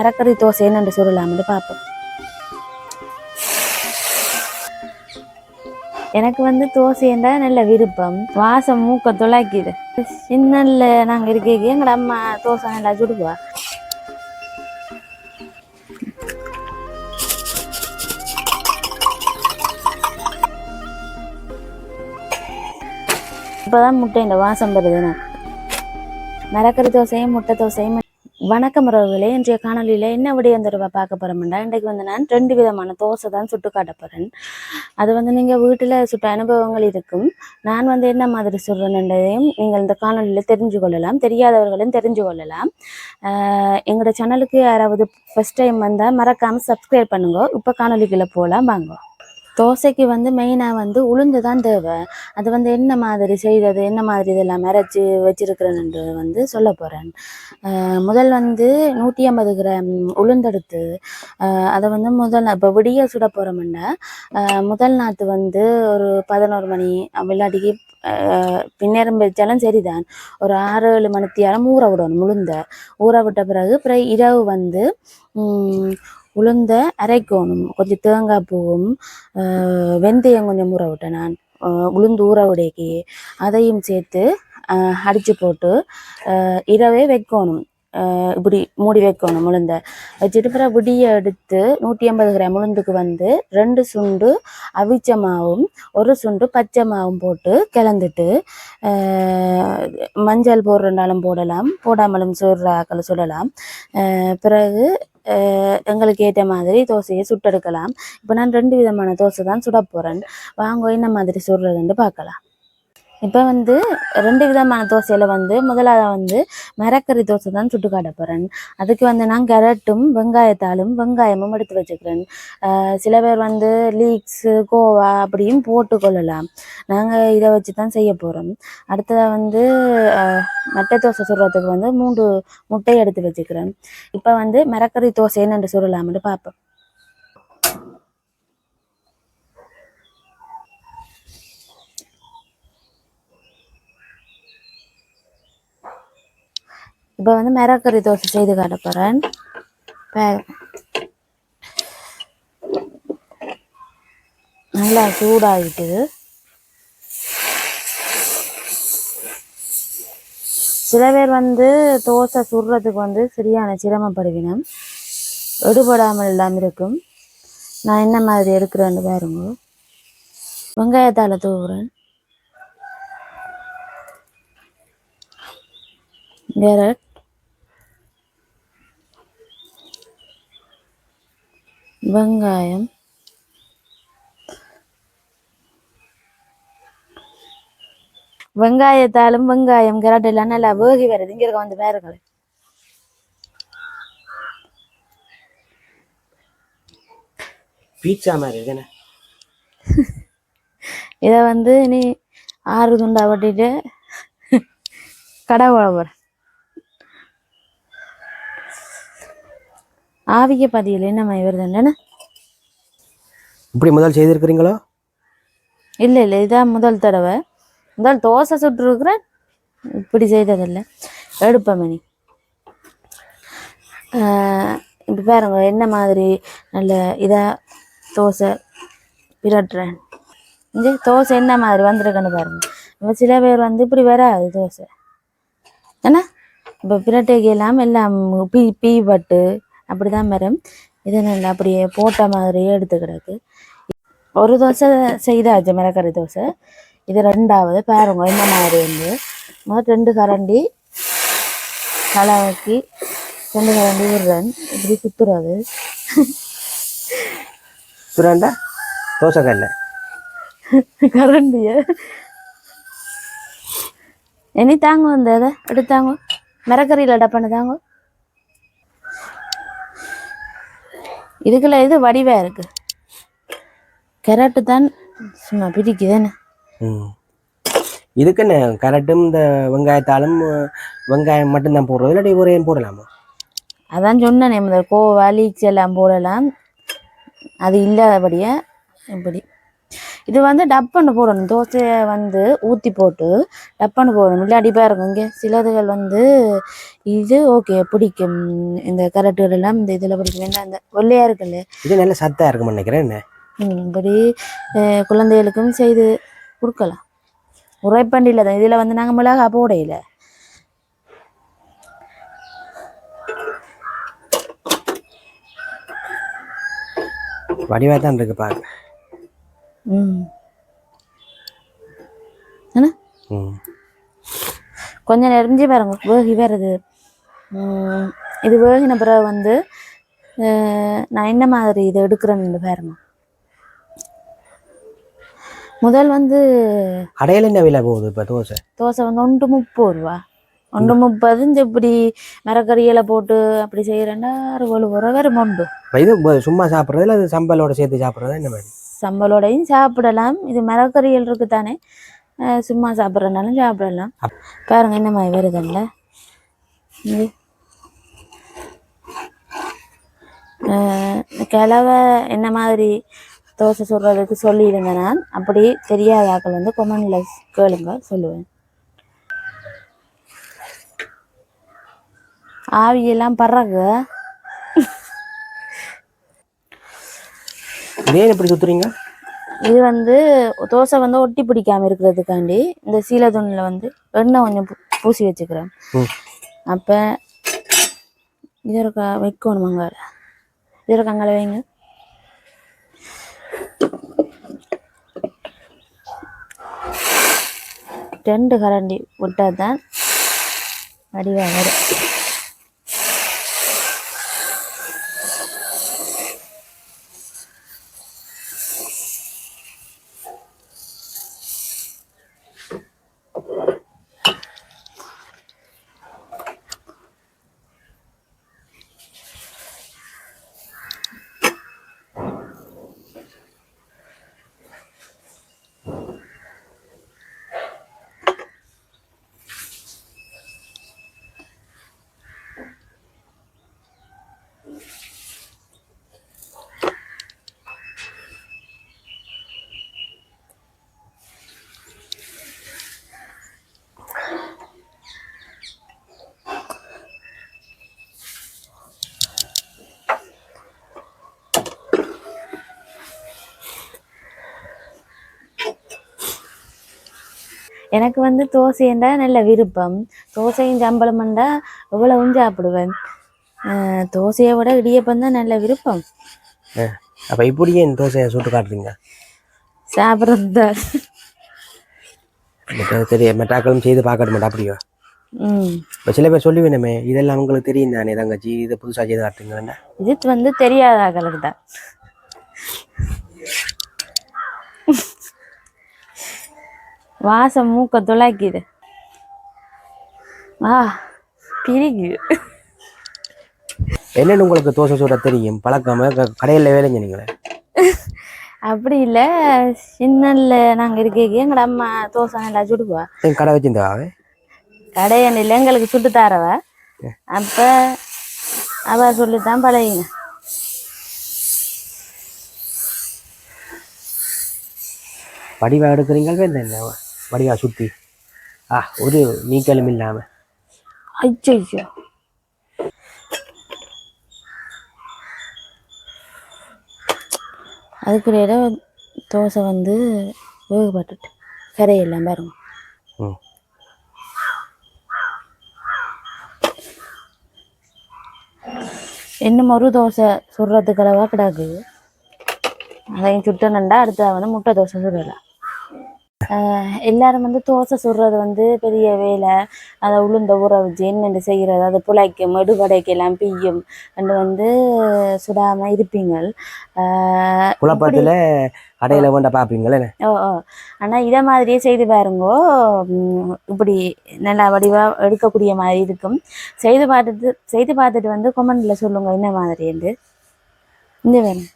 மரக்கறி தோசை என்னென்று சொல்லலாம்னு பார்ப்போம் எனக்கு வந்து தோசைன்றா நல்ல விருப்பம் வாசம் மூக்க துளைக்குது சின்னல்ல நாங்கள் இருக்க எங்கட அம்மா தோசை நல்லா சுடுவா இப்போதான் முட்டை இந்த வாசம் வருது எனக்கு மரக்கறி தோசையும் முட்டை தோசையும் வணக்கம் உறவுகளே. இன்றைய காணொலியில் என்ன விடயம் தருவா பார்க்க போகிறோம்டா இன்றைக்கு வந்து நான் ரெண்டு விதமான தோசை தான் சுட்டு காட்ட போகிறேன் அது வந்து நீங்கள் வீட்டில் சுட்ட அனுபவங்கள் இருக்கும். நான் வந்து என்ன மாதிரி சொல்கிறேன்ன்றதையும் நீங்கள் இந்த காணொலியில் தெரிஞ்சு கொள்ளலாம். தெரியாதவர்களும் தெரிஞ்சு கொள்ளலாம். எங்களோட சேனலுக்கு யாராவது ஃபஸ்ட் டைம் வந்தால் மறக்காமல் சப்ஸ்கிரைப் பண்ணுங்க. இப்போ காணொலிக்குள்ளே போகலாம் வாங்க. தோசைக்கு வந்து மெயினாக வந்து உளுந்து தான் தேவை. அது வந்து என்ன மாதிரி செய்தது என்ன மாதிரி இதெல்லாம் அரைச்சி வச்சிருக்கிறேன்ன்றது வந்து சொல்ல போகிறேன் முதல் வந்து நூற்றி ஐம்பது கிராம் உளுந்தெடுத்து அதை வந்து முதல் இப்போ விடிய சுட போகிறோம்னா முதல் நாற்று வந்து ஒரு பதினோரு மணி விளையாடிக்கு பின்னேரம் வச்சாலும் சரிதான். ஒரு ஆறு ஏழு மணித்தியாலும் ஊற விடணும் முழுந்த ஊற விட்ட பிறகு பிறகு இரவு வந்து உளுந்த அரைக்கணும் கொஞ்சம் தேங்காய் பூவும் வெந்தயம் கொஞ்சம் ஊற விட்டேன் நான். உளுந்து ஊற விடைக்கு அதையும் சேர்த்து அடித்து போட்டு இரவே வைக்கணும். இப்படி மூடி வைக்கணும் உளுந்த. வச்சுட்டு பிறகு விடிய எடுத்து நூற்றி ஐம்பது கிராம் உளுந்துக்கு வந்து ரெண்டு சுண்டு அவிச்ச மாவும் ஒரு சுண்டு பச்சை மாவும் போட்டு கிளந்துட்டு மஞ்சள் போடுறனாலும் போடலாம் போடாமலும் சுடுறாக்கள் சுடலாம் பிறகு எங்களுக்கு ஏற்ற மாதிரி தோசையை சுட்டெடுக்கலாம். இப்போ நான் ரெண்டு விதமான தோசை தான் சுட போகிறேன் வாங்க என்ன மாதிரி சுடுறதுன்னு பார்க்கலாம். இப்போ வந்து ரெண்டு விதமான தோசையில் வந்து முதலாவது வந்து மரக்கறி தோசை தான் சுட்டு காட்ட போகிறேன் அதுக்கு வந்து நான் கேரட்டும் வெங்காயத்தாலும் வெங்காயமும் எடுத்து வச்சுக்கிறேன். ஆஹ் சில பேர் வந்து லீக்ஸு கோவா அப்படியும் போட்டுக்கொள்ளலாம் நாங்கள் இதை வச்சு தான் செய்ய போகிறோம் அடுத்ததாக வந்து ஆஹ் மட்டை தோசை சுடுறதுக்கு வந்து மூன்று முட்டை எடுத்து வச்சுக்கிறேன். இப்போ வந்து மரக்கறி தோசைன்னு என்று சொல்லலாம்னு பார்ப்போம் இப்போ வந்து மிரக்கறி தோசை செய்து காட்ட போகிறேன் நல்லா சூடாகிட்டுது சில பேர் வந்து தோசை சுடுறதுக்கு வந்து சரியான சிரமப்படுவினம். எடுபடாமல் இல்லாமல் இருக்கும். நான் என்ன மாதிரி எடுக்கிறேன்னு பாருங்க. வெங்காயத்தால் தூவுறேன். கேரட் வெங்காயம். வெங்காயத்தாலும் வெங்காயம் கேரட் எல்லாம் நல்லா வேகி வருது. இங்க இருக்க வந்து பாருங்கள் பீட்சா மாதிரி இதை வந்து நீ ஆறு துண்டா வட்டிட்டு கடை போகிறேன் ஆவிக்க பதியில் மாதிரி வருது இல்லைன்னா இப்படி முதல் செய்திருக்கிறீங்களோ? இல்லை இல்லை இதான் முதல் தடவை. முதல் தோசை சுட்டுருக்குறேன். இப்படி செய்ததில்லை. எடுப்பமணி இப்போ பாருங்க என்ன மாதிரி நல்ல இதாக தோசை பிரட்டுறேன். இந்த தோசை என்ன மாதிரி வந்திருக்குன்னு பாருங்க. இப்போ சில பேர் வந்து இப்படி வராது தோசை. என்ன? இப்போ பிரட்டைக்கு எல்லாம் எல்லாம் பீ பீ பட்டு அப்படி தான் வரும் இது நல்லா அப்படியே போட்ட மாதிரியே எடுத்து கிடக்கு. ஒரு தோசை செய்தாச்சு மிளகறி தோசை. இது ரெண்டாவது பாருங்க என்ன மாதிரி வந்து. முதல் ரெண்டு கரண்டி கலக்கி ரெண்டு கரண்டி விடுறேன். இப்படி சுத்துறது. சுரண்டா தோசைக்கல்ல. கரண்டிய. இனி தாங்க வந்து அதை எடுத்தாங்க. மிளகறியில் டப்பானு தாங்க. இதுக்குள்ள இது வடிவா இருக்கு. கேரட்டு தான் சும்மா பிடிக்குதுன்னு. இதுக்கு என்ன கரெக்டும் இந்த வெங்காயத்தாலும் வெங்காயம் மட்டும்தான் போடுறது இல்லாட்டி ஒரே போடலாமா? அதான் சொன்னேனே முதல் கோவா லீக்ஸ் எல்லாம் போடலாம். அது இல்லாதபடியா இப்படி. இது வந்து டப்புன்னு போடணும். தோசையை வந்து ஊற்றி போட்டு டப்புன்னு போடணும். இல்லாட்டி பாருங்க இங்கே சிலதுகள் வந்து இது ஓகே பிடிக்கும். இந்த கரெக்டுகள் எல்லாம் இந்த இதில் பிடிக்கும். என்ன இந்த வெள்ளையா இருக்குல்ல? இது நல்ல சத்தா இருக்கும்னு நினைக்கிறேன். என்ன? இப்படி குழந்தைகளுக்கும் செய்து கொடுக்கலாம். உரைப்பண்டியில் தான். இதில் வந்து நாங்கள் மிளகா போடையில வடிவா தான் இருக்கு பாருங்க. கொஞ்சம் நெறிஞ்சி பாருங்க. வேகி வருது. இது வேகின பிறகு வந்து நான் என்ன மாதிரி இதை எடுக்கிறேன்னு பாருங்க. முதல் வந்து கடையில் என்ன விலை போகுது இப்போ தோசை? தோசை வந்து ஒன்று முப்பது ரூபா. ஒன்று முப்பது இந்த இப்படி மரக்கறியில் போட்டு அப்படி செய்கிறேன்னா அறுபது ரூபா வரும் இப்ப இது சும்மா சாப்பிட்றது இல்லை அது சம்பலோட சேர்த்து சாப்பிட்றதா என்ன மாதிரி? சம்பளோடையும் சாப்பிடலாம். இது மரக்கறிகள் இருக்கு தானே சும்மா சாப்பிட்றதுனாலும் சாப்பிடலாம். பாருங்க என்ன மாதிரி வருதுல்ல. இது. கிழவை என்ன மாதிரி தோசை சுடுறதுக்கு சொல்லியிருந்தேன் நான். அப்படி தெரியாத ஆக்கள் வந்து கொமெண்டில் கேளுங்க சொல்லுவேன். ஆவியெல்லாம் பறகு இதே எப்படி சுத்துறீங்க இது வந்து தோசை வந்து ஒட்டி பிடிக்காம இருக்கிறதுக்காண்டி இந்த சீலை துணியில் வந்து எண்ணெய் கொஞ்சம் பூசி வச்சுக்கிறேன். அப்போ இது இருக்கா வைக்கணும் அங்கால இது இருக்கா அங்கால வைங்க. ரெண்டு கரண்டி விட்டால் தான் வடிவாக வரும். எனக்கு வந்து தோசைண்டா நல்ல விருப்பம். தோசையும் சம்பளம்ண்டா எவ்வளவும் சாப்பிடுவேன். தோசையை விட இடியப்பம் தான் நல்ல விருப்பம். அப்போ இப்படியே இந்த தோசையை சுட்டு காட்டுறீங்க? சாப்பிட்றது தான் தெரிய மெட்டாக்களும் செய்து பார்க்க மாட்டா அப்படியோ? ம். இப்போ சில பேர் சொல்லி வேணுமே இதெல்லாம் உங்களுக்கு தெரியும் தானே தங்கச்சி இதை புதுசாக செய்து காட்டுறீங்கன்னா இது வந்து தெரியாத ஆக்களுக்கு தான். வாசம் மூக்க துளாக்கிது. ஆ பிரிக்குது. என்னென்னு உங்களுக்கு தோசை சுட தெரியும். பழக்கமா? கடையில் வேலை செஞ்சீங்களே? அப்படி இல்லை. சின்னல்ல நாங்கள் இருக்க எங்கட அம்மா தோசை நல்லா சுடுவா. என் கடை வச்சிருந்தாவே கடையண்ணில் எங்களுக்கு சுட்டு தாரவ. அப்போ அவ சொல்லித்தான் பழகிங்க வடிவா எடுக்கிறீங்க என்ன? வடிவா சுற்றி ஆ ஒரு நீக்கலும் இல்லாமல் ஐயோ அதுக்குரிய தோசை வந்து வேகப்பட்டுட்டு கரையெல்லாம் பாருங்க. ம். இன்னும் ஒரு தோசை சுடுறதுக்களவா கிடக்கு? அதையும் சுட்டணுண்டா அடுத்த வந்து முட்டை தோசை சுடலாம். எல்லாரும் வந்து தோசை சுடுறது வந்து பெரிய வேலை. அதை உளுந்த ஊற வச்சு என்னென்று செய்கிறது அது புழைக்கும் மெடுபடைக்கெல்லாம் பிய்யும் அண்டு வந்து சுடாமல் இருப்பீங்க குழப்பத்தில் கடையில் வேண்ட பார்ப்பீங்களே ஓ ஓ. ஆனால் இதை மாதிரியே செய்து பாருங்கோ. இப்படி நல்லா வடிவாக எடுக்கக்கூடிய மாதிரி இருக்கும். செய்து பார்த்துட்டு செய்து பார்த்துட்டு வந்து கொமெண்டில் சொல்லுங்க என்ன மாதிரின்னு இந்த வேணும்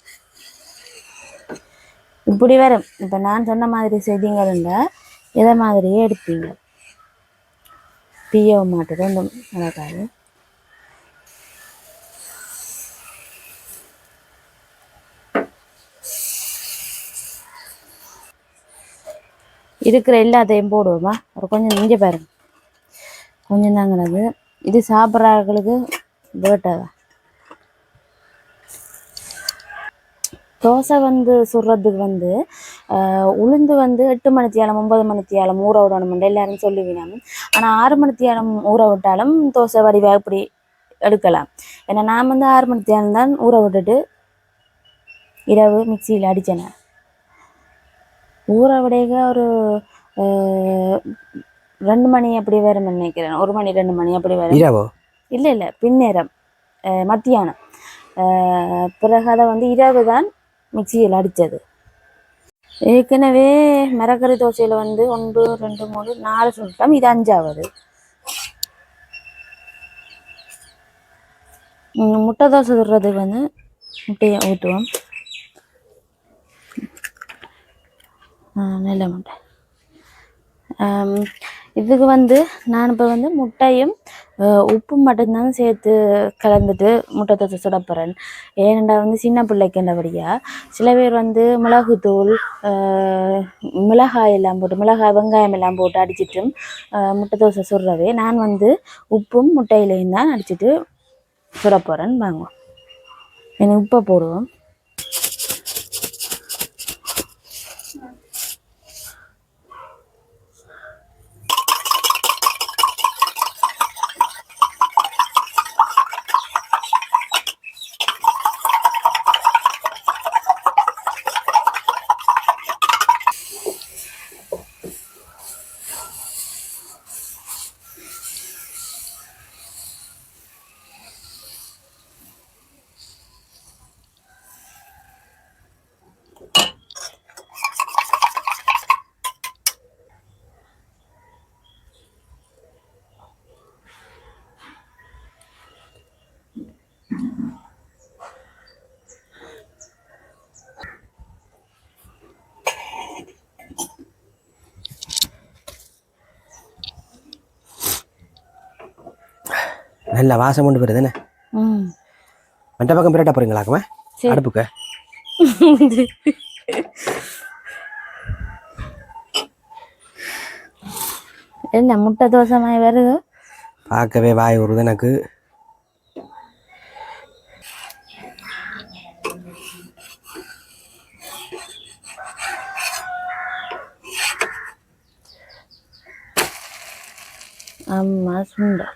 இப்படி வரும் இப்போ நான் சொன்ன மாதிரி செய்தீங்கன்னா இதை மாதிரியே எடுப்பீங்க? பியவும் மாட்டுது ஒன்றும் நடக்காது இருக்கிற எல்லாத்தையும் போடுவோமா? ஒரு கொஞ்சம் நெஞ்ச பாருங்க. கொஞ்சம் தாங்கிறது இது சாப்பிட்றவர்களுக்கு வேட்டதான் தோசை வந்து சுடுறதுக்கு வந்து உளுந்து வந்து எட்டு மணித்தியாலம் ஒன்பது மணித்தியாலம் ஊற விடணும் எல்லாரும் சொல்லுவினோம் ஆனால் ஆறு மணித்தியாலம் ஊற விட்டாலும் தோசை வடிவாக இப்படி எடுக்கலாம். ஏன்னா நான் வந்து ஆறு மணித்தியாலம் தான் ஊற விட்டுட்டு இரவு மிக்சியில் அடித்தேன் ஊற விடைக ஒரு ரெண்டு மணி அப்படி வரும்னு நினைக்கிறேன். ஒரு மணி ரெண்டு மணி அப்படி வரும். இல்லை இல்லை பின்னேரம் மத்தியானம். பிறகு அதை வந்து இரவு தான் மிக்சியில் அடித்தது. ஏற்கனவே மரக்கறி தோசையில் வந்து ஒன்று ரெண்டு மூணு நாலு சுட்டம் இது அஞ்சாவது. முட்டை தோசை சுடுறதுக்கு வந்து முட்டையை ஊற்றுவோம். நல்ல முட்டை. இதுக்கு வந்து நான் இப்போ வந்து முட்டையும் உப்பும் மட்டும்தான் சேர்த்து கலந்துட்டு முட்டை தோசை சுடப்போகிறேன் ஏனெண்டா வந்து சின்ன பிள்ளைக்குன்றபடியா சில பேர் வந்து மிளகுத்தூள் மிளகாய் எல்லாம் போட்டு மிளகாய் வெங்காயம் எல்லாம் போட்டு அடிச்சிட்டும் முட்டை தோசை சுடுறவே நான் வந்து உப்பும் முட்டையிலையும் தான் அடிச்சிட்டு சுட போகிறேன் வாங்க. எனக்கு உப்பை போடுவோம். நல்ல வாசம் கொண்டு வருது என்ன ம். மற்ற பக்கம் பிரட்ட போறீங்களாக்குமா. அடுப்புக்கு. என்ன முட்டை தோசை மாதிரி வருது? பார்க்கவே வாய் வருது எனக்கு. ஆமா சுண்டல்.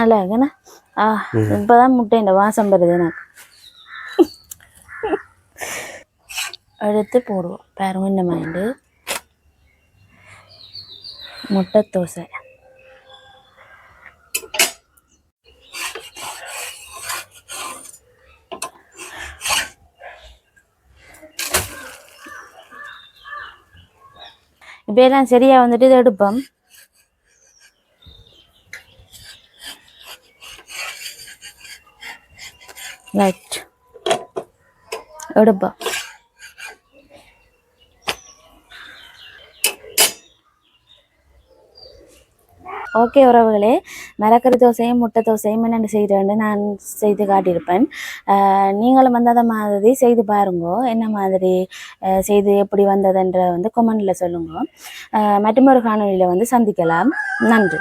நல்லா இருக்குண்ணா ஆ இப்போதான் முட்டையின் வாசம் வருது எனக்கு எடுத்து போடுவோம் பாருங்க இந்த மைண்டு முட்டை தோசை இப்போ எல்லாம் சரியா வந்துட்டு இதை எடுப்போம் ரைட் எடுப்போம் ஓகே உறவுகளே மரக்கறி தோசையும் முட்டை தோசையும் என்னென்னு செய்கிறேன்னு நான் செய்து காட்டியிருப்பேன் நீங்களும் வந்து அதை மாதிரி செய்து பாருங்கோ என்ன மாதிரி செய்து எப்படி வந்ததுன்ற வந்து கொமெண்டில் சொல்லுங்க மற்றும் ஒரு காணொலியில் வந்து சந்திக்கலாம் நன்றி